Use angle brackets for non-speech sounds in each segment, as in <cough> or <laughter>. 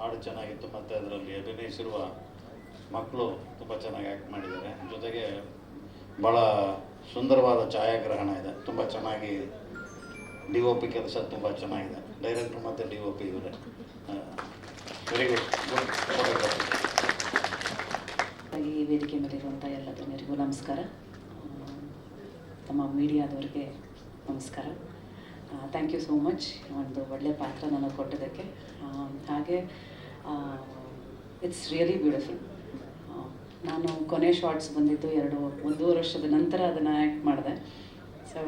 ಹಾಡು ಚೆನ್ನಾಗಿತ್ತು ಮತ್ತು ಅದರಲ್ಲಿ ಅಭಿನಯಿಸಿರುವ ಮಕ್ಕಳು ತುಂಬ ಚೆನ್ನಾಗಿ ಆ್ಯಕ್ಟ್ ಮಾಡಿದ್ದಾರೆ. ಜೊತೆಗೆ ಭಾಳ ಸುಂದರವಾದ ಛಾಯಾಗ್ರಹಣ ಇದೆ. ತುಂಬ ಚೆನ್ನಾಗಿ ಡಿ ಒ ಪಿ ಕೆಲಸ ತುಂಬ ಚೆನ್ನಾಗಿದೆ. ಡೈರೆಕ್ಟ್ರ್ ಮತ್ತು ಡಿ ಒ ಪಿ ಇವರೇ. ವೆರಿ ಗುಡ್ ಈ ವೇದಿಕೆ ಮೇಲಿರುವಂಥ ಎಲ್ಲ ಗಣ್ಯರಿಗೂ ನಮಸ್ಕಾರ. ತಮ್ಮ ಮೀಡಿಯಾದವರಿಗೆ ನಮಸ್ಕಾರ. ಥ್ಯಾಂಕ್ ಯು ಸೋ ಮಚ್ ಒಂದು ಒಳ್ಳೆಯ ಪಾತ್ರ ನನಗೆ ಕೊಟ್ಟಿದ್ದಕ್ಕೆ. ಹಾಗೆ ಇಟ್ಸ್ ರಿಯಲಿ ಬ್ಯೂಟಿಫುಲ್ ನಾನು ಕೊನೆ ಶಾರ್ಟ್ಸ್ ಬಂದಿದ್ದು ಎರಡು ಒಂದೂವರೆ ವರ್ಷದ ನಂತರ ಅದನ್ನು ಆ್ಯಕ್ಟ್ ಮಾಡಿದೆ. So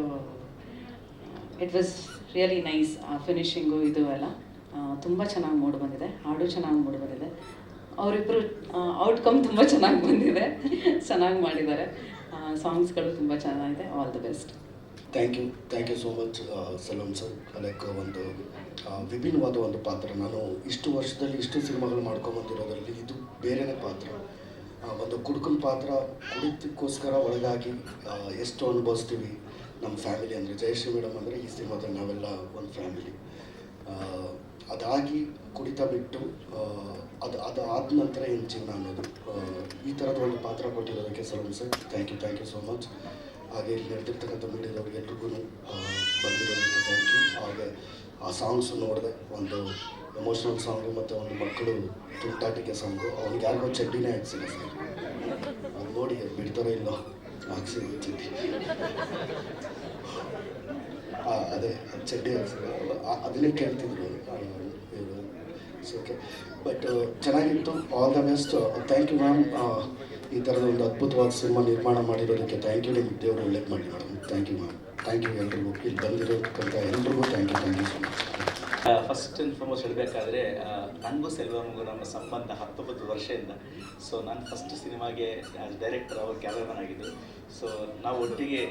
it was really nice ಆ ಫಿನಿಷಿಂಗು ಇದು ಎಲ್ಲ. ತುಂಬ ಚೆನ್ನಾಗಿ ಮೂಡ್ ಬಂದಿದೆ. ಹಾಡು ಚೆನ್ನಾಗಿ ಮೂಡ್ ಬಂದಿದೆ. ಅವರಿಬ್ಬರು ಔಟ್ಕಮ್ ತುಂಬ ಚೆನ್ನಾಗಿ ಬಂದಿದೆ. <laughs> ಚೆನ್ನಾಗಿ ಮಾಡಿದ್ದಾರೆ. ಸಾಂಗ್ಸ್ಗಳು ತುಂಬ ಚೆನ್ನಾಗಿದೆ. All the best thank you thank you so much Salam sir like ಒಂದು ವಿಭಿನ್ನವಾದ ಒಂದು ಪಾತ್ರ. ನಾನು ಇಷ್ಟು ವರ್ಷದಲ್ಲಿ ಇಷ್ಟು ಸಿನಿಮಾಗಳು ಮಾಡ್ಕೊಂಬಂದಿರೋದ್ರಲ್ಲಿ ಇದು ಬೇರೆನೇ ಪಾತ್ರ. ಒಂದು ಕುಡುಕನ ಪಾತ್ರ ಕುಡಿತಕ್ಕೋಸ್ಕರ ಒಳಗಾಗಿ ಎಷ್ಟು ಅನುಭವಿಸ್ತೀವಿ ನಮ್ಮ ಫ್ಯಾಮಿಲಿ ಅಂದರೆ, ಜಯಶ್ರೀ ಮೇಡಮ್ ಅಂದರೆ ಈ ಸಿನಿಮಾದಲ್ಲಿ ನಾವೆಲ್ಲ ಒಂದು ಫ್ಯಾಮಿಲಿ. ಅದಾಗಿ ಕುಡಿತ ಬಿಟ್ಟು ಅದು ಅದು ಆದ ನಂತರ ಏನು ಜೀವನ ಅನ್ನೋದು. ಈ ಥರದ ಒಂದು ಪಾತ್ರ ಕೊಟ್ಟಿರೋದಕ್ಕೆ Salam sir thank you thank you so much ಹಾಗೆ ಇಲ್ಲಿ ನಡೆದಿರ್ತಕ್ಕಂಥ ಮೀಡಿಯಾದವ್ರಿಗೆ ಎಲ್ರಿಗೂ ಬಂದಿರೋದಕ್ಕೆ ಥ್ಯಾಂಕ್ ಯು ಹಾಗೆ ಆ ಸಾಂಗ್ಸ್ ನೋಡಿದೆ ಒಂದು ಎಮೋಷ್ನಲ್ ಸಾಂಗು ಮತ್ತು ಒಂದು ಮಕ್ಕಳು ತುಂಟಾಟಿಕೆ ಸಾಂಗು ಅವ್ನಿಗೆ ಯಾರಿಗೋ ಚಡ್ಡಿನೇ ಹಾಕ್ಸಿಲ್ಲ ಸರ್ ಅದು ನೋಡಿ ಬಿಡ್ತಾರೋ ಇಲ್ಲೋ ಹಾಕ್ಸಿಲ್ಲ ಚಡ್ಡಿ. ಅದೇ ಚಡ್ಡಿ ಹಾಕ್ಸಿಲ್ಲ. ಅದನ್ನೇ ಕೇಳ್ತಿದ್ರು ಓಕೆ ಬಟ್ ಚೆನ್ನಾಗಿತ್ತು. All the best thank you ma'am ಈ ಥರದ ಒಂದು ಅದ್ಭುತವಾದ ಸಿನಿಮಾ ನಿರ್ಮಾಣ ಮಾಡಿರೋದಕ್ಕೆ ಥ್ಯಾಂಕ್ ಯು ನಿಮ್ಗೆ ದೇವರು ಒಳ್ಳೇದು ಮಾಡಿ madam. Thank you ma'am thank you ಎಲ್ರಿಗೂ. ಇಲ್ಲಿ ಬಂದಿರೋದಕ್ಕಂತ ಎಲ್ರಿಗೂ thank you thank you so much first and foremost ಹೇಳಬೇಕಾದ್ರೆ ನನಗೂ ಸೆಲ್ವಮ್ಗೂ ನಮ್ಮ ಸಂಬಂಧ ಹತ್ತೊಂಬತ್ತು ವರ್ಷದಿಂದ. ಸೊ ನಾನು ಫಸ್ಟ್ ಸಿನಿಮಾಗೆ ಆ್ಯಸ್ ಡೈರೆಕ್ಟರ್ ಅವರು ಕ್ಯಾಮ್ರಾಮನ್ ಆಗಿದ್ದು. ಸೊ ನಾವು ಒಟ್ಟಿಗೆ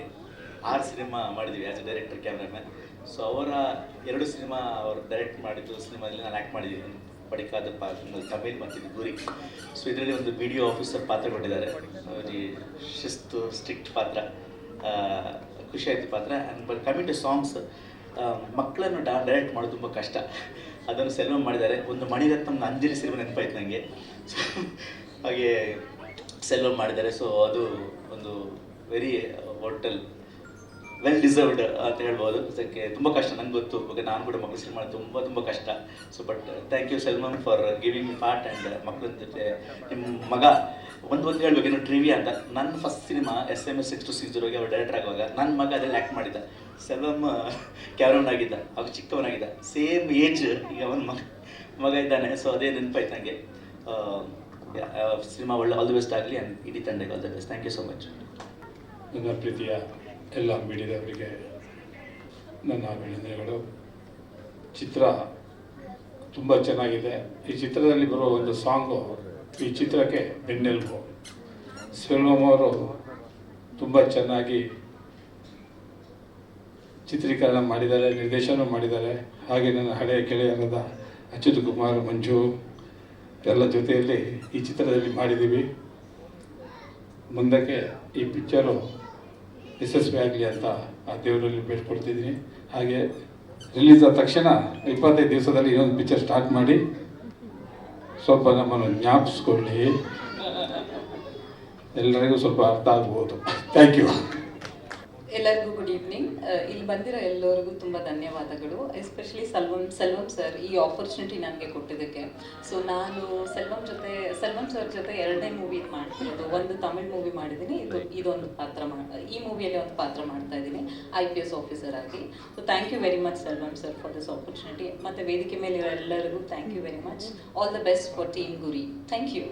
ಆರು ಸಿನಿಮಾ ಮಾಡಿದ್ವಿ as a director cameraman so ಅವರ ಎರಡು ಸಿನಿಮಾ ಅವರು ಡೈರೆಕ್ಟ್ ಮಾಡಿದ್ದು, ಸಿನಿಮಾದಲ್ಲಿ ನಾನು ಆ್ಯಕ್ಟ್ ಮಾಡಿದ್ದೀನಿ. ಪಡಿಕಾದ ಪಾತ್ರ ಮತ್ತು ಇದು ಗುರಿ ಸೊ ಇದರಲ್ಲಿ ಒಂದು ವಿಡಿಯೋ ಆಫೀಸರ್ ಪಾತ್ರ ಕೊಟ್ಟಿದ್ದಾರೆ ಶಿಸ್ತು ಸ್ಟ್ರಿಕ್ಟ್ ಪಾತ್ರ ಖುಷಿಯಾಯಿತು ಪಾತ್ರ. And but coming to songs ಮಕ್ಕಳನ್ನು ಡಾ ಡೈರೆಕ್ಟ್ ಮಾಡೋದು ತುಂಬ ಕಷ್ಟ. ಅದನ್ನು ಸೆಲ್ವ್ ಮಾಡಿದ್ದಾರೆ. ಒಂದು ಮಣಿರತ್ನಂನ ಅಂಜಲಿ ಸಿನಿಮಾ ನೆನಪಾಯ್ತು ನನಗೆ ಸೊ ಹಾಗೆ ಸೆಲ್ವ್ ಮಾಡಿದ್ದಾರೆ. ಸೊ ಅದು ಒಂದು ವೆರಿ ಹೋಟೆಲ್ ವೆಲ್ ಡಿಸರ್ವ್ಡ್ ಅಂತ ಹೇಳ್ಬೋದು. ಅದಕ್ಕೆ ತುಂಬ ಕಷ್ಟ, ನಂಗೆ ಗೊತ್ತು. ಬಗ್ಗೆ ನಾನು ಕೂಡ ಮಕ್ಕಳು ಸಿನಿಮಾ ತುಂಬ ತುಂಬ ಕಷ್ಟ. So but thank you Salman for giving part and ಮಕ್ಕಳ ಜೊತೆ ನಿಮ್ಮ ಮಗ. ಒಂದು ಒಂದು ಹೇಳ್ಬೇಕು, ಏನು ಟ್ರಿವಿಯಾ ಅಂತ. ನನ್ನ first cinema S M S six two six ಅವ್ರು ಡೈರೆಕ್ಟರ್ ಆಗುವಾಗ ನನ್ನ ಮಗ ಅದರಲ್ಲಿ ಆ್ಯಕ್ಟ್ ಮಾಡಿದ್ದ. ಸೆಲ್ವಮ್ ಆಗಿದ್ದ. ಅವಾಗ ಚಿಕ್ಕವನಾಗಿದ್ದ. ಸೇಮ್ ಏಜ್ ಈಗ ಅವನ ಮಗ ಮಗ ಇದ್ದಾನೆ. ಸೊ ಅದೇ ನೆನಪಾಯ್ತು ನನಗೆ ಸಿನಿಮಾ ಒಳ್ಳೆ ಆಲ್ ದ ಬೆಸ್ಟ್ ಆಗಲಿ ಆ್ಯಂಡ್ ಇಡೀ ತಂಡಕ್ಕೆ all the best thank you so much ನನ್ನ ಪ್ರೀತಿಯ? ಎಲ್ಲ ಮೀಡಿಯಾದವರಿಗೆ ನನ್ನ ಅಭಿನಂದನೆಗಳು. ಚಿತ್ರ ತುಂಬ ಚೆನ್ನಾಗಿದೆ. ಈ ಚಿತ್ರದಲ್ಲಿ ಬರುವ ಒಂದು ಸಾಂಗು, ಈ ಚಿತ್ರಕ್ಕೆ ಬೆನ್ನೆಲುಬು. ಸೆಲ್ವಮ್ ಅವರು ತುಂಬ ಚೆನ್ನಾಗಿ ಚಿತ್ರೀಕರಣ ಮಾಡಿದ್ದಾರೆ, ನಿರ್ದೇಶನ ಮಾಡಿದ್ದಾರೆ. ಹಾಗೆ ನನ್ನ ಹಳೆಯ ಗೆಳೆಯರಾದ ಅಚ್ಯುತ್ ಕುಮಾರ್, ಮಂಜು ಎಲ್ಲ ಜೊತೆಯಲ್ಲಿ ಈ ಚಿತ್ರದಲ್ಲಿ ಮಾಡಿದ್ದೀವಿ. ಮುಂದಕ್ಕೆ ಈ ಪಿಕ್ಚರು ಯಶಸ್ವಿ ಆಗಲಿ ಅಂತ ಆ ದೇವರಲ್ಲಿ ಬೇಡ್ಕೊಳ್ತಿದ್ದೀನಿ ಹಾಗೆ ರಿಲೀಸ್ ಆದ ತಕ್ಷಣ ಇಪ್ಪತ್ತೈದು ದಿವಸದಲ್ಲಿ ಇನ್ನೊಂದು ಪಿಕ್ಚರ್ ಸ್ಟಾರ್ಟ್ ಮಾಡಿ ಸ್ವಲ್ಪ ನಮ್ಮನ್ನು ಜ್ಞಾಪಿಸ್ಕೊಳ್ಳಿ. ಎಲ್ಲರಿಗೂ ಸ್ವಲ್ಪ ಅರ್ಥ ಆಗ್ಬೋದು. ಥ್ಯಾಂಕ್ ಯು ಗುಡ್ ಈವ್ನಿಂಗ್ ಇಲ್ಲಿ ಬಂದಿರೋ ಎಲ್ಲರಿಗೂ ತುಂಬ ಧನ್ಯವಾದಗಳು. ಎಸ್ಪೆಷಲಿ ಸೆಲ್ವಂ ಸೆಲ್ವಂ ಸರ್ ಈ ಆಪರ್ಚುನಿಟಿ ನನಗೆ ಕೊಟ್ಟಿದ್ದಕ್ಕೆ. ಸೊ ನಾನು ಸೆಲ್ವಂ ಜೊತೆ ಸೆಲ್ವಂ ಸರ್ ಜೊತೆ ಎರಡನೇ ಮೂವಿ ಮಾಡ್ತಿರೋದು ಒಂದು ತಮಿಳ್ ಮೂವಿ ಮಾಡಿದ್ದೀನಿ. ಇದು ಇದೊಂದು ಪಾತ್ರ ಈ ಮೂವಿಯಲ್ಲಿ ಒಂದು ಪಾತ್ರ ಮಾಡ್ತಾ ಇದ್ದೀನಿ ಐ ಪಿ ಎಸ್ ಆಫೀಸರ್ ಆಗಿ. So thank you very much Selvam sir for this opportunity ಮತ್ತು ವೇದಿಕೆ ಮೇಲೆ ಇರೋ ಎಲ್ಲರಿಗೂ thank you very much all the best for team Guri thank you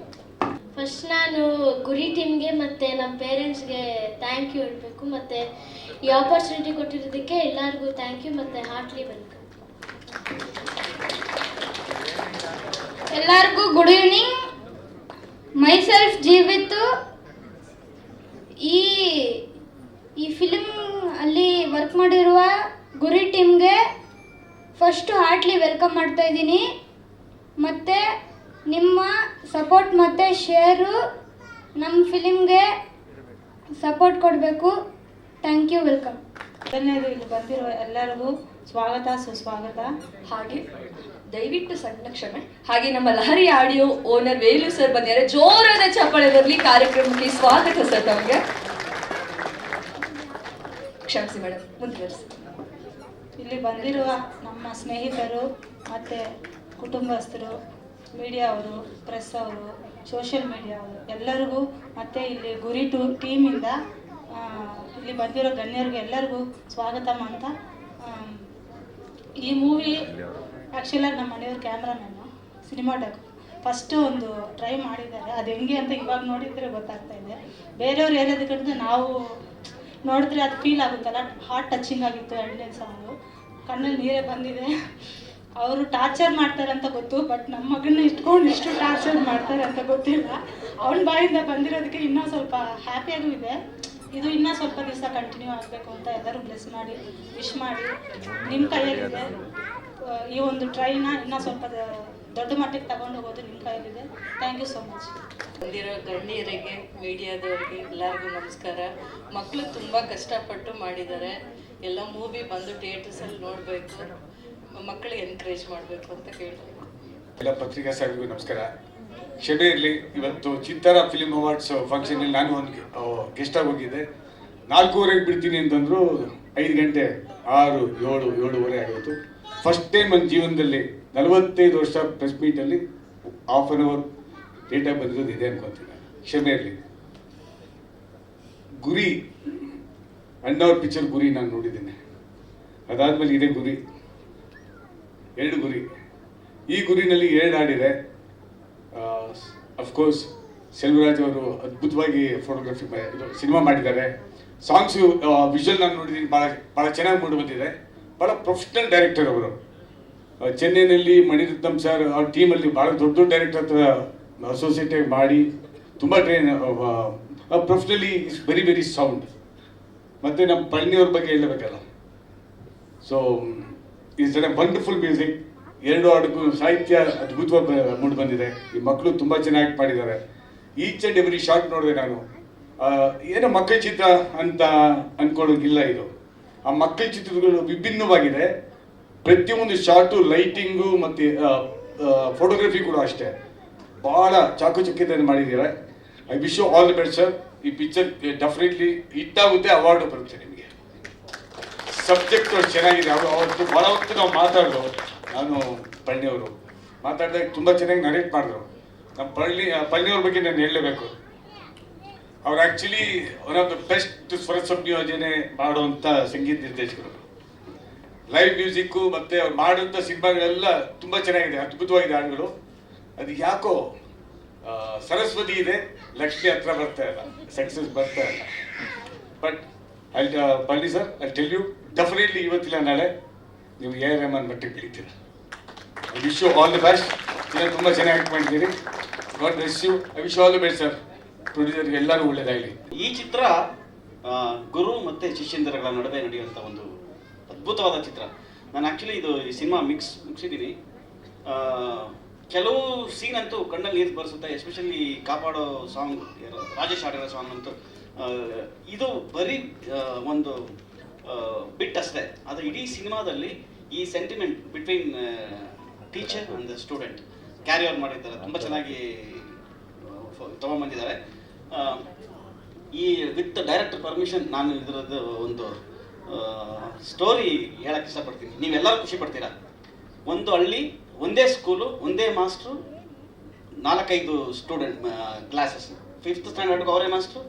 first ನಾನು ಗುರಿ ಟೀಮ್ಗೆ ಮತ್ತು ನಮ್ಮ ಪೇರೆಂಟ್ಸ್ಗೆ ಥ್ಯಾಂಕ್ ಯು ಹೇಳಬೇಕು. ಮತ್ತು ಈ ಆಪರ್ಚುನಿಟಿ ಕೊಟ್ಟಿರೋದಕ್ಕೆ ಎಲ್ಲರಿಗೂ ಥ್ಯಾಂಕ್ ಯು ಮತ್ತು ಹಾರ್ಟ್ಲಿ ವೆಲ್ಕಮ್ ಎಲ್ಲರಿಗೂ ಗುಡ್ ಈವ್ನಿಂಗ್ ಮೈಸೆಲ್ಫ್ ಜೀವಿತ್ ಈ ಈ ಫಿಲ್ಮ್ ಅಲ್ಲಿ ವರ್ಕ್ ಮಾಡಿರುವ ಗುರಿ ಟೀಮ್ಗೆ ಫಸ್ಟು ಹಾರ್ಟ್ಲಿ ವೆಲ್ಕಮ್ ಮಾಡ್ತಾ ಇದ್ದೀನಿ. ಮತ್ತು ನಿಮ್ಮ ಸಪೋರ್ಟ್ ಮತ್ತು ಶೇರು ನಮ್ಮ ಫಿಲಿಮ್ಗೆ ಸಪೋರ್ಟ್ ಕೊಡಬೇಕು. ಥ್ಯಾಂಕ್ ಯು ವೆಲ್ಕಮ್ ಧನ್ಯವಾದ ಇಲ್ಲಿ ಬಂದಿರೋ ಎಲ್ಲರಿಗೂ ಸ್ವಾಗತ ಸುಸ್ವಾಗತ. ಹಾಗೆ ದಯವಿಟ್ಟು ಸಣ್ಣ ಕ್ಷಮೆ. ಹಾಗೆ ನಮ್ಮ Lahari audio owner Velu sir ಬಂದಿದ್ದಾರೆ. ಜೋರಾದ ಚಪ್ಪಾಳೆ ಬರಲಿ ಕಾರ್ಯಕ್ರಮಕ್ಕೆ ಸ್ವಾಗತ ಸರ್ ತಮಗೆ. ಕ್ಷಮಿಸಿ ಮೇಡಮ್ ಮುಂದುವರಿಸಿ. ಇಲ್ಲಿ ಬಂದಿರುವ ನಮ್ಮ ಸ್ನೇಹಿತರು ಮತ್ತು ಕುಟುಂಬಸ್ಥರು ಮೀಡಿಯಾ ಅವರು ಪ್ರೆಸ್ ಅವರು ಸೋಷಿಯಲ್ ಮೀಡಿಯಾ ಅವರು, ಎಲ್ಲರಿಗೂ ಮತ್ತು ಇಲ್ಲಿ ಗುರಿ ಟೂ ಟೀಮಿಂದ ಇಲ್ಲಿ ಬಂದಿರೋ ಗಣ್ಯರಿಗೆ ಎಲ್ಲರಿಗೂ ಸ್ವಾಗತ ಅಂತ ಈ ಮೂವಿ ಆ್ಯಕ್ಚುಲಾಗಿ ನಮ್ಮ ಮನೆಯವ್ರ ಕ್ಯಾಮ್ರಾಮನ್ನು ಸಿನಿಮಾಟಕ್ ಫಸ್ಟು ಒಂದು ಟ್ರೈ ಮಾಡಿದ್ದಾರೆ. ಅದು ಹೆಂಗೆ ಅಂತ ಇವಾಗ ನೋಡಿದರೆ ಗೊತ್ತಾಗ್ತಾ ಇದೆ. ಬೇರೆಯವ್ರು ಹೇಳೋದಕ್ಕಿಂತ ನಾವು ನೋಡಿದ್ರೆ ಅದು ಫೀಲ್ ಆಗುತ್ತಲ್ಲ ಹಾರ್ಟ್ ಟಚಿಂಗ್ ಆಗಿತ್ತು ಎರಡನೇ ಸಾಂಗು ಕಣ್ಣಲ್ಲಿ ನೀರೇ ಬಂದಿದೆ. ಅವರು ಟಾರ್ಚರ್ ಮಾಡ್ತಾರೆ ಅಂತ ಗೊತ್ತು, ಬಟ್ ನಮ್ಮ ಮಗನ ಇಟ್ಕೊಂಡು ಇಷ್ಟು ಟಾರ್ಚರ್ ಮಾಡ್ತಾರೆ ಅಂತ ಗೊತ್ತಿಲ್ಲ. ಅವನ ಬಾಯಿಂದ ಬಂದಿರೋದಕ್ಕೆ ಇನ್ನೂ ಸ್ವಲ್ಪ ಹ್ಯಾಪಿಯಾಗೂ ಇದೆ. ಇದು ಇನ್ನೂ ಸ್ವಲ್ಪ ದಿವಸ ಕಂಟಿನ್ಯೂ ಆಗಬೇಕು ಅಂತ ಎಲ್ಲರೂ ಬ್ಲೆಸ್ ಮಾಡಿ ವಿಶ್ ಮಾಡಿ. ನಿಮ್ಮ ಕೈಯಲ್ಲಿದೆ. ಈ ಒಂದು ಟ್ರೈನ ಇನ್ನೂ ಸ್ವಲ್ಪ ದೊಡ್ಡ ಮಟ್ಟಕ್ಕೆ ತಗೊಂಡು ಹೋಗೋದು ನಿಮ್ಮ ಕೈಯಲ್ಲಿದೆ. ಥ್ಯಾಂಕ್ ಯು ಸೊ ಮಚ್ ಬಂದಿರೋ ಗಣ್ಯರಿಗೆ, ಮೀಡಿಯಾದವರಿಗೆ ಎಲ್ಲರಿಗೂ ನಮಸ್ಕಾರ. ಮಕ್ಕಳು ತುಂಬ ಕಷ್ಟಪಟ್ಟು ಮಾಡಿದ್ದಾರೆ. ಎಲ್ಲ ಮೂವಿ ಬಂದು ಥಿಯೇಟರ್ಸಲ್ಲಿ ನೋಡಬೇಕು. ಮಕ್ಕಳಿಗೆ ಎನ್ಕರೇಜ್ ಮಾಡಬೇಕು ಅಂತ ಕೇಳ್ತೀನಿ ಎಲ್ಲ ಪತ್ರಿಕಾ ಸಾಹೇಬರಿಗೂ ನಮಸ್ಕಾರ. ಕ್ಷಮೆ ಇರಲಿ ಇವತ್ತು ಚಿತ್ತಾರ ಫಿಲಿಮ್ ಅವಾರ್ಡ್ಸ್ ಫಂಕ್ಷನಲ್ಲಿ ನಾನು ಒಂದು ಗೆಸ್ಟ್ ಆಗಿ ಹೋಗಿದ್ದೆ. ನಾಲ್ಕೂವರೆಗೆ ಬಿಡ್ತೀನಿ ಅಂತಂದ್ರು ಐದು ಗಂಟೆ ಆರು, ಏಳು, ಏಳುವರೆ ಆಗೋದು ಫಸ್ಟ್ ಟೈಮ್ ನನ್ನ ಜೀವನದಲ್ಲಿ ನಲವತ್ತೈದು ವರ್ಷ ಪ್ರೆಸ್ ಮೀಟಲ್ಲಿ ಹಾಫ್ ಆನ್ ಅವರ್ ಡೇಟಾ ಬಂದಿರೋದು ಇದೆ ಅನ್ಕೊಂತೀನಿ ಕ್ಷಮೆ ಇರಲಿ ಗುರಿ, ಅಣ್ಣವ್ರ ಪಿಕ್ಚರ್ ಗುರಿ ನಾನು ನೋಡಿದ್ದೇನೆ. ಅದಾದ್ಮೇಲೆ ಇದೇ ಗುರಿ. ಎರಡು ಗುರಿ. ಈ ಗುರಿನಲ್ಲಿ ಎರಡು ಹಾಡಿದೆ ಅಫ್ಕೋರ್ಸ್ ಸೆಲ್ವರಾಜ್ ಅವರು ಅದ್ಭುತವಾಗಿ ಫೋಟೋಗ್ರಫಿ ಸಿನಿಮಾ ಮಾಡಿದ್ದಾರೆ. ಸಾಂಗ್ಸು ವಿಷುವಲ್ ನಾನು ನೋಡಿದ್ದೀನಿ ಭಾಳ ಭಾಳ ಚೆನ್ನಾಗಿ ಮೂಡಿ ಬಂದಿದೆ. ಭಾಳ ಪ್ರೊಫೆಷನಲ್ ಡೈರೆಕ್ಟರ್ ಅವರು. ಚೆನ್ನೈನಲ್ಲಿ ಮಣಿರತ್ನಂ ಸರ್ ಅವ್ರ ಟೀಮಲ್ಲಿ ಭಾಳ ದೊಡ್ಡ ದೊಡ್ಡ ಡೈರೆಕ್ಟರ್ ಹತ್ರ ಅಸೋಸಿಯೇಟ್ ಮಾಡಿ, ತುಂಬ train professionally is very very sound ಮತ್ತು ನಮ್ಮ ಪಳ್ಳಿಯವ್ರ ಬಗ್ಗೆ ಹೇಳಬೇಕಲ್ಲ. ಸೊ ಇಸ್ ಜನ ವಂಡರ್ಫುಲ್ ಮ್ಯೂಸಿಕ್ ಎರಡು ಹಾಡುಗಳು ಸಾಹಿತ್ಯ ಅದ್ಭುತವಾಗಿ ಮೂಡ್ ಬಂದಿದೆ. ಈ ಮಕ್ಕಳು ತುಂಬ ಚೆನ್ನಾಗಿ ಮಾಡಿದ್ದಾರೆ ಈಚ್ ಆ್ಯಂಡ್ ಎವ್ರಿ ಶಾರ್ಟ್ ನೋಡಿದೆ ನಾನು. ಏನೋ ಮಕ್ಕಳ ಚಿತ್ರ ಅಂತ ಅನ್ಕೊಳ್ಳೋಂಗಿಲ್ಲ ಇದು. ಆ ಮಕ್ಕಳ ಚಿತ್ರಗಳು ವಿಭಿನ್ನವಾಗಿದೆ. ಪ್ರತಿಯೊಂದು ಶಾರ್ಟು ಲೈಟಿಂಗು ಮತ್ತು ಫೋಟೋಗ್ರಫಿ ಕೂಡ ಅಷ್ಟೇ. ಭಾಳ ಚಾಕುಚಕ್ಯತೆಯನ್ನು ಮಾಡಿದ್ದೀರಾ. I wish you all the best sir ಈ ಪಿಕ್ಚರ್ ಡೆಫಿನೆಟ್ಲಿ ಹಿಟ್ಟಾಗುತ್ತೆ ಅವಾರ್ಡು ಬರುತ್ತೆ ನಿಮಗೆ. ಸಬ್ಜೆಕ್ಟ್ ಚೆನ್ನಾಗಿದೆ. ಅವರು ಅವತ್ತು ಭಾಳ ಹೊತ್ತು ನಾವು ಮಾತಾಡಿದ್ರು ನಾನು ಪಳ್ಳಿಯವರು. ಮಾತಾಡಿದಾಗ ತುಂಬ ಚೆನ್ನಾಗಿ ನರೇಟ್ ಮಾಡಿದ್ರು. ನಮ್ಮ ಪಳ್ಳಿ ಪಳ್ಳಿಯವ್ರ ಬಗ್ಗೆ ನಾನು ಹೇಳಲೇಬೇಕು. ಅವ್ರು actually one of the best ಸ್ವರ ಸಂಯೋಜನೆ ಮಾಡುವಂಥ ಸಂಗೀತ ನಿರ್ದೇಶಕರು. ಲೈವ್ ಮ್ಯೂಸಿಕ್ಕು ಮತ್ತು ಅವ್ರು ಮಾಡುವಂಥ ಸಿನಿಮಾಗಳೆಲ್ಲ ತುಂಬ ಚೆನ್ನಾಗಿದೆ. ಅದ್ಭುತವಾಗಿದೆ ಹಾಡುಗಳು. ಅದು ಯಾಕೋ ಸರಸ್ವತಿ ಇದೆ. ಲಕ್ಷ್ಮಿ ಹತ್ರ ಬರ್ತಾ ಇಲ್ಲ. ಸಕ್ಸಸ್ ಬರ್ತಾ ಇಲ್ಲ. ಬಟ್ ಅಲ್ಲಿ ಬನ್ನಿ sir I tell you definitely ಇವತ್ತಿಲ್ಲ, ನಾಳೆ ನೀವು ಎ ಆರ್ ರೆಹಮಾನ್ ಮಟ್ಟಿಗೆ ಬೆಳಿತೀರ I wish you all the best ನೀವು ತುಂಬ ಚೆನ್ನಾಗಿ ಆಕ್ಟ್ ಮಾಡಿದ್ದೀರಿ God bless you I wish all the best sir ಪ್ರೊಡ್ಯೂಸರ್ಗೆ ಎಲ್ಲರೂ ಒಳ್ಳೇದಾಗಲಿ. ಈ ಚಿತ್ರ ಗುರು ಮತ್ತು ಶಿಷ್ಯಂದರಗಳ ನಡುವೆ ನಡೆಯುವಂಥ ಒಂದು ಅದ್ಭುತವಾದ ಚಿತ್ರ. ನಾನು ಆ್ಯಕ್ಚುಲಿ ಇದು ಈ ಸಿನಿಮಾ ಮಿಕ್ಸ್ ಮುಗಿಸಿದ್ದೀನಿ. ಕೆಲವು ಸೀನ್ ಅಂತೂ ಕಣ್ಣಲ್ಲಿ ನೀರು ಬರೆಸುತ್ತೆ ಎಸ್ಪೆಷಲಿ ಕಾಪಾಡೋ ಸಾಂಗ್ ರಾಜೇಶ್ ಆಡಿರೋ ಸಾಂಗ್ ಅಂತೂ. ಇದು ಬರೀ ಒಂದು ಬಿಟ್ ಅಷ್ಟೇ. ಆದರೆ ಇಡೀ ಸಿನಿಮಾದಲ್ಲಿ ಈ sentiment between teacher and student carry over ಮಾಡಿದ್ದಾರೆ. ತುಂಬ ಚೆನ್ನಾಗಿ ತೊಗೊಂಡ್ಬಂದಿದ್ದಾರೆ. ಈ ವಿತ್ ಡೈರೆಕ್ಟರ್ ಪರ್ಮಿಷನ್ ನಾನು ಇದರದ್ದು ಒಂದು ಸ್ಟೋರಿ ಹೇಳಕ್ಕೆ ಇಷ್ಟಪಡ್ತೀನಿ. ನೀವೆಲ್ಲರೂ ಖುಷಿ ಪಡ್ತೀರಾ? ಒಂದು ಹಳ್ಳಿ ಒಂದೇ ಸ್ಕೂಲು ಒಂದೇ ಮಾಸ್ಟ್ರು ನಾಲ್ಕೈದು ಸ್ಟೂಡೆಂಟ್ ಕ್ಲಾಸಸ್ ಫಿಫ್ತ್ ಸ್ಟ್ಯಾಂಡರ್ಡ್ಗೆ ಅವರೇ ಮಾಸ್ಟ್ರು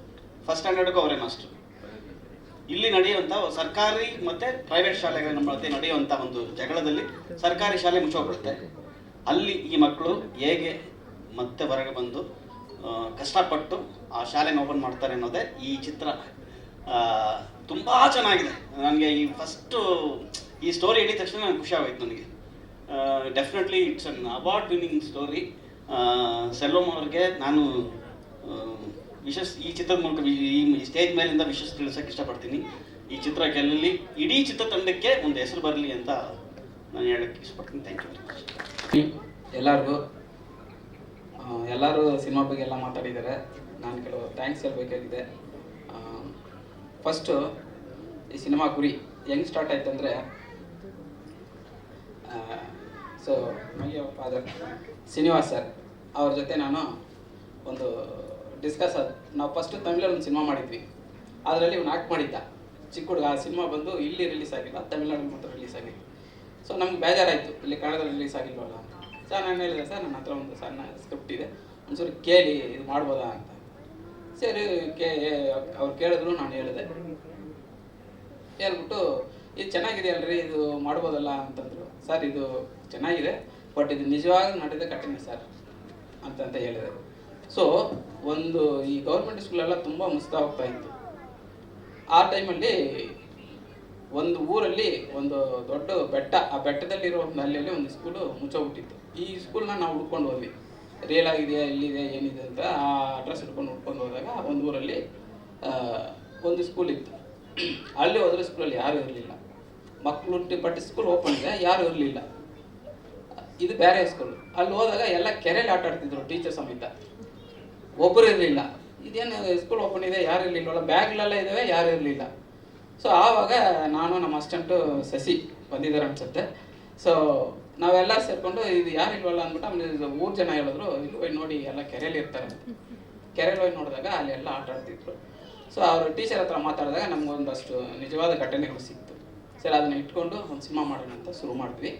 ಫಸ್ಟ್ ಸ್ಟ್ಯಾಂಡರ್ಡ್ಗೂ ಅವರೇ ಮಾಸ್ಟರ್ ಇಲ್ಲಿ ನಡೆಯುವಂಥ ಸರ್ಕಾರಿ ಮತ್ತೆ ಪ್ರೈವೇಟ್ ಶಾಲೆಗಳ ಮಧ್ಯೆ ನಡೆಯುವಂಥ ಒಂದು ಜಗಳದಲ್ಲಿ ಸರ್ಕಾರಿ ಶಾಲೆ ಮುಚ್ಚೋಗ್ಬಿಡುತ್ತೆ. ಅಲ್ಲಿ ಈ ಮಕ್ಕಳು ಹೇಗೆ ಮತ್ತೆ ಹೊರಗೆ ಬಂದು ಕಷ್ಟಪಟ್ಟು ಆ ಶಾಲೆನ ಓಪನ್ ಮಾಡ್ತಾರೆ ಅನ್ನೋದೇ ಈ ಚಿತ್ರ. ತುಂಬ ಚೆನ್ನಾಗಿದೆ. ನನಗೆ ಈ ಫಸ್ಟು ಈ ಸ್ಟೋರಿ ಹೇಳಿದ ತಕ್ಷಣ ನನಗೆ ಖುಷಿ ಆಗೋಯ್ತು ನನಗೆ. Definitely it's an award winning story Selvam ಅವ್ರಿಗೆ ನಾನು ವಿಶಸ್ ಈ ಚಿತ್ರದ ಮೂಲಕ ಈ ಸ್ಟೇಜ್ ಮೇಲಿಂದ ವಿಶಸ್ ತಿಳಿಸಕ್ಕೆ ಇಷ್ಟಪಡ್ತೀನಿ. ಈ ಚಿತ್ರ ಗೆಲ್ಲಲಿ ಇಡೀ ಚಿತ್ರತಂಡಕ್ಕೆ ಒಂದು ಹೆಸರು ಬರಲಿ ಅಂತ ನಾನು ಹೇಳಕ್ಕೆ ಇಷ್ಟಪಡ್ತೀನಿ. ಥ್ಯಾಂಕ್ ಯು ಎಲ್ಲರಿಗೂ ಎಲ್ಲರೂ ಸಿನಿಮಾ ಬಗ್ಗೆ ಎಲ್ಲ ಮಾತಾಡಿದ್ದಾರೆ. ನಾನು ಕೆಲವು ಥ್ಯಾಂಕ್ಸ್ ಹೇಳಬೇಕಾಗಿದೆ. ಫಸ್ಟು ಈ ಸಿನಿಮಾ ಗುರಿ ಹೆಂಗೆ ಸ್ಟಾರ್ಟ್ ಆಯ್ತು ಅಂದರೆ so my father Srinivas sir ಅವ್ರ ಜೊತೆ ನಾನು ಒಂದು ಡಿಸ್ಕಸ್ ಅದು ನಾವು ಫಸ್ಟ್ ತಮಿಳಲ್ಲಿ ಒಂದು ಸಿನಿಮಾ ಮಾಡಿದ್ವಿ. ಅದರಲ್ಲಿ ಇವ್ನು ಆ್ಯಕ್ಟ್ ಮಾಡಿದ್ದ. ಚಿಕ್ಕ ಹುಡುಗ, ಆ ಸಿನಿಮಾ ಬಂದು ಇಲ್ಲಿ ರಿಲೀಸ್ ಆಗಿಲ್ಲ ತಮಿಳ್ನಾಡಲ್ಲಿ ಮಾತ್ರ ರಿಲೀಸ್ ಆಗಿತ್ತು. ಸೊ ನಮ್ಗೆ ಬೇಜಾರಾಯಿತು, ಇಲ್ಲಿ ಕನ್ನಡದಲ್ಲಿ ರಿಲೀಸ್ ಆಗಿಲ್ವಲ್ಲ ಸರ್ ನಾನು ಹೇಳಿದೆ, ಸರ್ ನನ್ನ ಹತ್ರ ಒಂದು ಸಣ್ಣ ಸ್ಕ್ರಿಪ್ಟ್ ಇದೆ. ಒಂಚೂರು ಕೇಳಿ, ಇದು ಮಾಡ್ಬೋದಾ ಅಂತ. ಸರಿ, ಕೇ ಅವ್ರು ಕೇಳಿದ್ರು, ನಾನು ಹೇಳಿದೆ. ಹೇಳ್ಬಿಟ್ಟು, ಇದು ಚೆನ್ನಾಗಿದೆ ಅಲ್ರಿ ಇದು ಮಾಡ್ಬೋದಲ್ಲ? ಅಂತಂದರು. ಸರ್, ಇದು ಚೆನ್ನಾಗಿದೆ, ಬಟ್ ಇದು ನಿಜವಾಗಿ ನಡೆದ ಕಠಿಣ ಸರ್ ಅಂತಂತ ಹೇಳಿದೆ. ಸೊ ಒಂದು ಈ ಗೌರ್ಮೆಂಟ್ ಸ್ಕೂಲೆಲ್ಲ ತುಂಬ ಮುಸ್ತಾ ಹೋಗ್ತಾ ಇತ್ತು. ಆ ಟೈಮಲ್ಲಿ ಒಂದು ಊರಲ್ಲಿ ಒಂದು ದೊಡ್ಡ ಬೆಟ್ಟ, ಆ ಬೆಟ್ಟದಲ್ಲಿರೋ ಒಂದು ಹಳ್ಳಿಯಲ್ಲಿ ಒಂದು ಸ್ಕೂಲು ಮುಚ್ಚೋಗ್ಬಿಟ್ಟಿತ್ತು ಈ ಸ್ಕೂಲ್ನ ನಾವು ಹುಡ್ಕೊಂಡು ಹೋದ್ವಿ. ರಿಯಲ್ ಆಗಿದೆಯಾ ಎಲ್ಲಿದೆ ಏನಿದೆ ಅಂತ ಆ ಅಡ್ರೆಸ್ ಹಿಡ್ಕೊಂಡು ಹುಡ್ಕೊಂಡು ಹೋದಾಗ ಒಂದು ಊರಲ್ಲಿ ಒಂದು ಸ್ಕೂಲ್ ಇತ್ತು. ಅಲ್ಲಿ ಹೋದ್ರೆ ಸ್ಕೂಲಲ್ಲಿ ಯಾರೂ ಇರಲಿಲ್ಲ. ಮಕ್ಕಳು ಬಟ್ ಸ್ಕೂಲ್ ಓಪನ್ ಇದೆ, ಯಾರೂ ಇರಲಿಲ್ಲ. ಇದು ಬೇರೆ ಸ್ಕೂಲ್ ಅಲ್ಲಿ ಹೋದಾಗ ಎಲ್ಲ ಕೆರೆಯಲ್ಲಿ ಆಟ ಆಡ್ತಿದ್ರು ಟೀಚರ್ ಸಮೇತ. ಒಬ್ಬರು ಇರಲಿಲ್ಲ. ಇದೇನು ಸ್ಕೂಲ್ ಓಪನ್ ಇದೆ, ಯಾರು ಇರಲಿಲ್ಲ ಬ್ಯಾಗ್ಲೆಲ್ಲ ಇದ್ದಾವೆ ಯಾರು ಇರಲಿಲ್ಲ. ಸೊ ಆವಾಗ ನಾನು ನಮ್ಮ ಅಸ್ಟೆಂಟು ಸಸಿ ಬಂದಿದ್ದಾರೆ ಅನ್ಸುತ್ತೆ. ಸೊ ನಾವೆಲ್ಲ ಸೇರ್ಕೊಂಡು, ಇದು ಯಾರು ಇಲ್ವಲ್ಲ ಅಂದ್ಬಿಟ್ಟು ಆಮೇಲೆ ಊರು ಜನ ಹೇಳಿದ್ರು, ಇಲ್ಲಿ ಹೋಗಿ ನೋಡಿ, ಎಲ್ಲ ಕೆರೆಯಲ್ಲಿ ಇರ್ತಾರೆ. ಕೆರೆಯಲ್ಲಿ ಹೋಗಿ ನೋಡಿದಾಗ ಅಲ್ಲಿ ಎಲ್ಲ ಆಟ ಆಡ್ತಿದ್ರು. ಸೊ ಅವರು ಟೀಚರ್ ಹತ್ರ ಮಾತಾಡಿದಾಗ ನಮ್ಗೆ ಒಂದಷ್ಟು ನಿಜವಾದ ಘಟನೆಗಳು ಸಿಕ್ತು. ಸರಿ, ಅದನ್ನ ಇಟ್ಕೊಂಡು ಒಂದು ಸಿನಿಮಾ ಮಾಡೋಣ ಅಂತ ಶುರು ಮಾಡಿದ್ವಿ.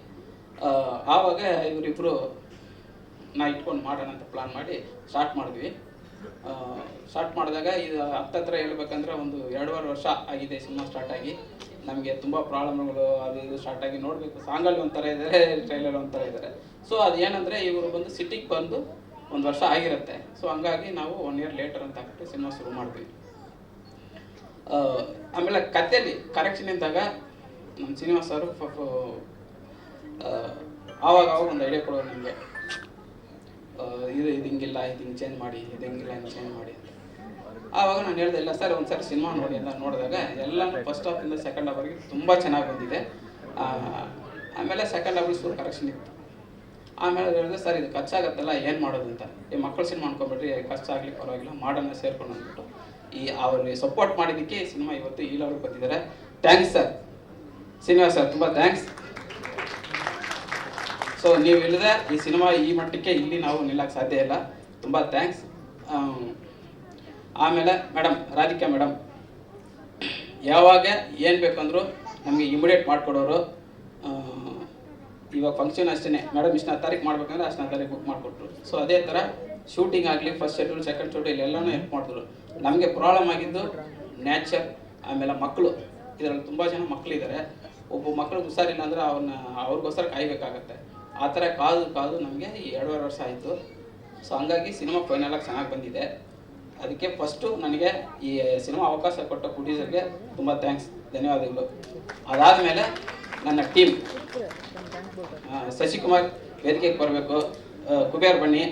ಆವಾಗ ಇವರಿಬ್ಬರು ನಾ ಇಟ್ಕೊಂಡು ಮಾಡೋಣ ಅಂತ ಪ್ಲಾನ್ ಮಾಡಿ ಸ್ಟಾರ್ಟ್ ಮಾಡಿದ್ವಿ. ಸ್ಟಾರ್ಟ್ ಮಾಡಿದಾಗ ಇದು ಹತ್ತತ್ರ ಹೇಳ್ಬೇಕಂದ್ರೆ ಒಂದು ಎರಡೂವರೆ ವರ್ಷ ಆಗಿದೆ ಸಿನಿಮಾ ಸ್ಟಾರ್ಟ್ ಆಗಿ. ನಮಗೆ ತುಂಬ ಪ್ರಾಬ್ಲಮ್ಗಳು ಅದು ಇದು ಸ್ಟಾರ್ಟ್ ಆಗಿ ನೋಡಬೇಕು. ಸಾಂಗಲ್ಲಿ ಒಂಥರ ಇದ್ದಾರೆ ಟ್ರೈಲರ್ ಒಂಥರ ಇದ್ದಾರೆ ಸೊ ಅದು ಏನಂದರೆ ಇವರು ಬಂದು ಸಿಟಿಗೆ ಬಂದು ಒಂದು ವರ್ಷ ಆಗಿರುತ್ತೆ. ಸೊ ಹಂಗಾಗಿ ನಾವು ಒನ್ ಇಯರ್ ಲೇಟರ್ ಅಂತ ಹಾಕ್ಬಿಟ್ಟು ಸಿನಿಮಾ ಶುರು ಮಾಡಿದ್ವಿ ಆ, ಆಮೇಲೆ ಕಥೆಯಲ್ಲಿ ಕರೆಕ್ಷನ್ ಇದ್ದಾಗ ನಮ್ಮ ಶ್ರೀನಿವಾಸ್ ಸರ್ ಆವಾಗ ಆವಾಗ ಒಂದು ಐಡಿಯಾ ಕೊಡೋರು ನಿಮಗೆ. ಇದು ಇದು ಹಿಂಗಿಲ್ಲ ಹಿಂಗೆ ಚೇಂಜ್ ಮಾಡಿ ಇದು ಹಿಂಗಿಲ್ಲ ಹಿಂಗೆ ಚೇಂಜ್ ಮಾಡಿ. ಆವಾಗ ನಾನು ಹೇಳ್ದೆ, ಇಲ್ಲ ಸರ್ ಒಂದು ಸಿನಿಮಾ ನೋಡಿ ಅಂತ ನೋಡಿದಾಗ ಎಲ್ಲ ಫಸ್ಟ್ ಹಾಫಿಂದ ಸೆಕೆಂಡ್ ಹಾಫ್ವರೆಗೆ ತುಂಬ ಚೆನ್ನಾಗಿ ಬಂದಿದೆ. ಆಮೇಲೆ ಸೆಕೆಂಡ್ ಹಾಫಲ್ಲಿ ಸ್ವಲ್ಪ ಕರೆಕ್ಷನ್ ಇತ್ತು. ಆಮೇಲೆ ಹೇಳಿದೆ, ಸರ್, ಇದು ಖರ್ಚಾಗತ್ತಲ್ಲ, ಏನು ಮಾಡೋದು ಅಂತ? ಈ ಮಕ್ಕಳು ಸಿನಿಮಾ ಅನ್ಕೊಂಬಿಟ್ರಿ ಖರ್ಚಾಗಲಿ, ಪರವಾಗಿಲ್ಲ, ಮಾಡೋಣ ಸೇರ್ಕೊಂಡು ಅಂದ್ಬಿಟ್ಟು. ಈ ಅವ್ರಿಗೆ ಸಪೋರ್ಟ್ ಮಾಡಿದ್ದಕ್ಕೆ ಸಿನಿಮಾ ಇವತ್ತು ಈ ಬಂದಿದ್ದಾರೆ. ಥ್ಯಾಂಕ್ಸ್ ಸರ್ ಶ್ರೀನಿವಾಸ್ ಸರ್ ತುಂಬ ಥ್ಯಾಂಕ್ಸ್ ಸೊ ನೀವು ಇಲ್ಲದೆ ಈ ಸಿನಿಮಾ ಈ ಮಟ್ಟಕ್ಕೆ ಇಲ್ಲಿ ನಾವು ನಿಲ್ಲಕ್ಕೆ ಸಾಧ್ಯ ಇಲ್ಲ. ತುಂಬ ಥ್ಯಾಂಕ್ಸ್ ಆಮೇಲೆ ಮೇಡಮ್ ರಾಧಿಕಾ ಮೇಡಮ್ ಯಾವಾಗ ಏನು ಬೇಕಂದ್ರು ನಮಗೆ ಇಮಿಡಿಯೇಟ್ ಮಾಡಿಕೊಡೋರು ಇವಾಗ ಫಂಕ್ಷನ್ ಅಷ್ಟೇ ಮೇಡಮ್ ಇಷ್ಟನ್ನ ತಾರೀಕು ಮಾಡ್ಬೇಕಂದ್ರೆ ಅಷ್ಟನ್ನ ತಾರೀಕು ಬುಕ್ ಮಾಡಿಕೊಟ್ರು. ಸೊ ಅದೇ ಥರ ಶೂಟಿಂಗ್ ಆಗಲಿ ಫಸ್ಟ್ ಶೆಡ್ಯೂಲ್ ಸೆಕೆಂಡ್ ಶೆಡ್ಯೂಲ್ ಎಲ್ಲನೂ ಹೆಲ್ಪ್ ಮಾಡಿದ್ರು ನಮಗೆ ಪ್ರಾಬ್ಲಮ್ ಆಗಿದ್ದು ನ್ಯಾಚರ್ ಆಮೇಲೆ ಮಕ್ಕಳು ಇದರಲ್ಲಿ ತುಂಬ ಜನ ಮಕ್ಕಳಿದ್ದಾರೆ ಒಬ್ಬ ಮಕ್ಕಳು ಹುಷಾರಿಲ್ಲ ಅಂದರೆ ಅವ್ರನ್ನ ಅವ್ರಿಗೋಸ್ಕರ ಕಾಯ್ಬೇಕಾಗತ್ತೆ. ಆ ಥರ ಕಾದು ಕಾದು ನಮಗೆ ಎರಡೂವರೆ ವರ್ಷ ಆಯಿತು. ಸೊ ಹಂಗಾಗಿ ಸಿನಿಮಾ ಫೈನಲಾಗಿ ಚೆನ್ನಾಗಿ ಬಂದಿದೆ. ಅದಕ್ಕೆ ಫಸ್ಟು ನನಗೆ ಈ ಸಿನಿಮಾ ಅವಕಾಶ ಕೊಟ್ಟ ಪ್ರೊಡ್ಯೂಸರ್ಗೆ ತುಂಬ ಥ್ಯಾಂಕ್ಸ್ ಧನ್ಯವಾದಗಳು. ಅದಾದಮೇಲೆ ನನ್ನ ಟೀಮ್ ಶಶಿಕುಮಾರ್ ವೇದಿಕೆಗೆ ಬರಬೇಕು. ಕುಬೇರ್ ಬನ್ನಿ.